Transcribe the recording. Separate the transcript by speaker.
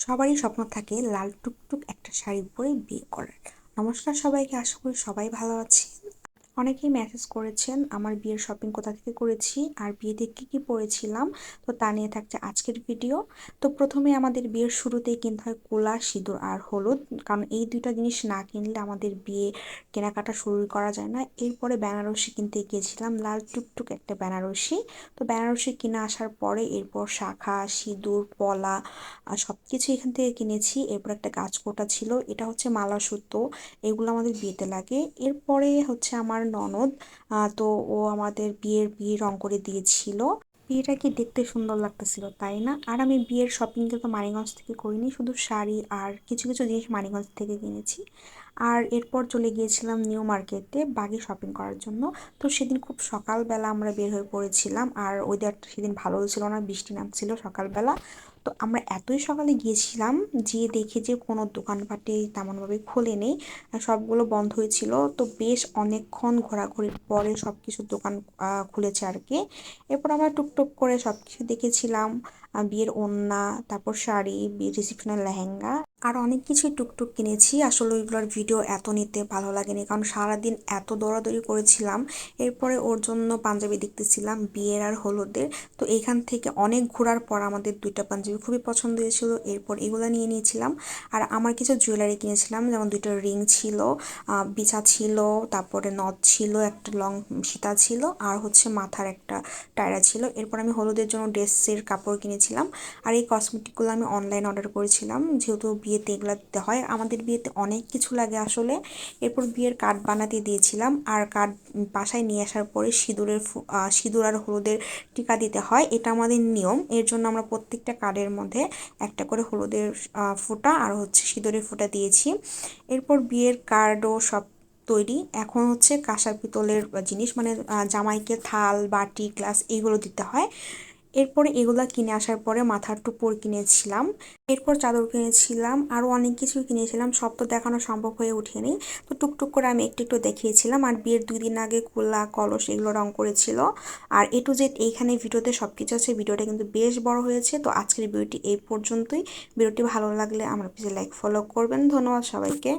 Speaker 1: সবারই স্বপ্ন থাকে লাল টুকটুক একটা শাড়ি পরে বিয়ে করার। নমস্কার সবাইকে, আশা করি সবাই ভালো আছে। অনেকেই মেসেজ করেছেন, আমার বিয়ের শপিং কোথা থেকে করেছি আর বিয়েতে কী কী পরেছিলাম তো তা নিয়ে থাকছে আজকের ভিডিও তো প্রথমে আমাদের বিয়ের শুরুতেই কিনতে হয় কোলা, সিঁদুর আর হলুদ। কারণ এই দুইটা জিনিস না কিনলে আমাদের বিয়ে কেনাকাটা শুরু করা যায় না। এরপরে বেনারসি কিনতে গিয়েছিলাম, লাল টুকটুক একটা বেনারসি। তো বেনারসি কিনে আসার পরে এরপর শাখা, সিঁদুর, পলা সব কিছু এখান থেকে কিনেছি। এরপর একটা গাছকোটা ছিল, এটা হচ্ছে মালা সুতো। এগুলো আমাদের বিয়েতে লাগে। এরপরে হচ্ছে আমার ননদ তো ও আমাদের বিয়ের বিয়ে রং করে দিয়েছিল। বিয়েটা কি দেখতে সুন্দর লাগতেছিল, তাই না? আর আমি বিয়ের শপিং কিন্তু মানিগঞ্জ থেকে করিনি, শুধু শাড়ি আর কিছু কিছু জিনিস মানিগঞ্জ থেকে কিনেছি। আর এরপর চলে গিয়েছিলাম নিউ মার্কেটে বাগে শপিং করার জন্য। তো সেদিন খুব সকালবেলা আমরা বের হয়ে পড়েছিলাম, আর ওয়েদারটা সেদিন ভালো ছিল না, বৃষ্টি নামছিল সকালবেলা। তো আমরা এতই সকালে গিয়েছিলাম যে দেখে যে কোনো দোকানপাটে তেমনভাবে খোলেনি সবগুলো বন্ধ হয়েছিল। তো বেশ অনেকক্ষণ ঘোরাঘুরির পরে সব কিছু দোকান খুলেছে আর কি। এরপর আমরা টুকটুক করে সব কিছু দেখেছিলাম বিয়ের ওড়না তারপর শাড়ি বিয়ের রিসেপশনের লেহেঙ্গা। আর অনেক কিছুই টুকটুক কিনেছি। আসলে ওইগুলোর ভিডিও এত নিতে ভালো লাগেনি, কারণ সারাদিন এত দৌড়াদৌড়ি করেছিলাম। এরপরে ওর জন্য পাঞ্জাবি দেখতেছিলাম, বিয়ের আর হলুদের। তো এখান থেকে অনেক ঘোরার পর আমাদের দুইটা পাঞ্জাবি খুবই পছন্দ হয়েছিল, এরপর এগুলো নিয়ে নিয়েছিলাম। আর আমার কিছু জুয়েলারি কিনেছিলাম, যেমন দুইটা রিং ছিল বিছা ছিল, তারপরে নথ ছিল, একটা লং সীতা ছিল, আর হচ্ছে মাথার একটা টায়রা ছিল। এরপর আমি হলুদের জন্য ড্রেসের কাপড় কিনেছিলাম। আর এই কসমেটিকগুলো আমি অনলাইন অর্ডার করেছিলাম, যেহেতু বিয়েতে এগুলো দিতে হয়। আমাদের বিয়েতে অনেক কিছু লাগে আসলে। এরপর বিয়ের কার্ড বানাতে দিয়েছিলাম। আর কার্ড বাসায় নিয়ে আসার পরে সিঁদুরের সিঁদুর আর হলুদের টিকা দিতে হয়। এটা আমাদের নিয়ম। এর জন্য আমরা প্রত্যেকটা কার্ডের মধ্যে একটা করে হলুদের ফোঁটা আর হচ্ছে সিঁদুরের ফোঁটা দিয়েছি। এরপর বিয়ের কার্ডও সব তৈরি। এখন হচ্ছে কাঁসার পিতলের জিনিস মানে জামাইকে থাল, বাটি, গ্লাস এইগুলো দিতে হয়। এরপরে এগুলা কিনে আসার পরে মাথার টুপর কিনেছিলাম। এরপর চাদর কিনেছিলাম আরও অনেক কিছু কিনেছিলাম, সব তো দেখানো সম্ভব হয়ে ওঠেনি। তো টুকটুক করে আমি একটু একটু দেখিয়েছিলাম আর বিয়ের দুই দিন আগে কুলা, কলস এগুলো রং করেছিল। আর এ টু জেড এইখানে ভিডিওতে সব কিছু আছে, ভিডিওটা কিন্তু বেশ বড় হয়েছে। তো আজকের ভিডিওটি এই পর্যন্তই। ভিডিওটি ভালো লাগলে আমার পিছিয়ে লাইক ফলো করবেন। ধন্যবাদ সবাইকে।